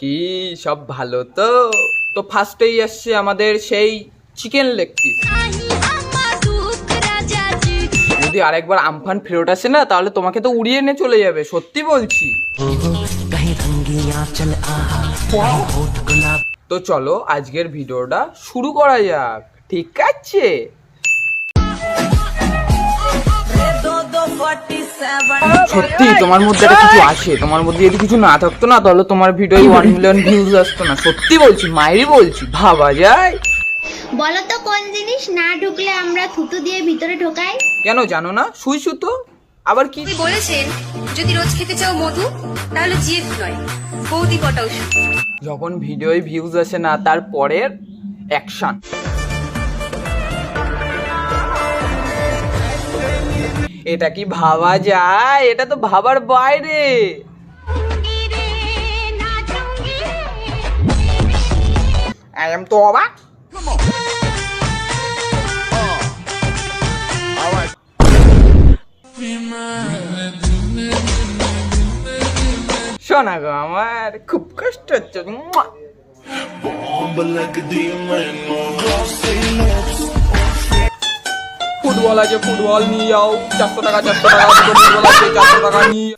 কি সব ভালো তো? তো ফার্স্টেই আসছে আমাদের সেই চিকেন লেগ পিস যদি আরেকবার আমফান ফেরত আসে না, তাহলে তোমাকে তো উড়িয়ে এনে চলে যাবে, সত্যি বলছি। তো চলো আজকের ভিডিওটা শুরু করা যাক, ঠিক আছে? সত্যি তোমার মধ্যে একটা কিছু আসে তোমার মধ্যে যদি কিছু না থাকতো না তাহলে তোমার ভিডিও ওয়ান মিলিয়ন ভিউজ আসতো না। সত্যি বলছি মায়েরই বলছি ভাবা যায়? বলো তো কোন জিনিস না ঢুকলে আমরা থুতু দিয়ে ভিতরে ঢোকাই? কেন জানো না? সুই সুতো? আবার কি? বলেছেন যদি রোজ খেতে চাও মধু তাহলে জিএফ নয় বৌদি কটা যখন ভিডিওয় ভিউজ আসে না তারপরের অ্যাকশন এটা কি ভাবা যায়? এটা তো ভাবার বাইরে। আই এম তো অবাক। শোনা গো আমার খুব কষ্ট হচ্ছে। ফুটবল আছে ফুটবল নিয়ে যাও। চারশো টাকা চারশো টাকা ফুটবল আছে চারশো টাকা নিয়ে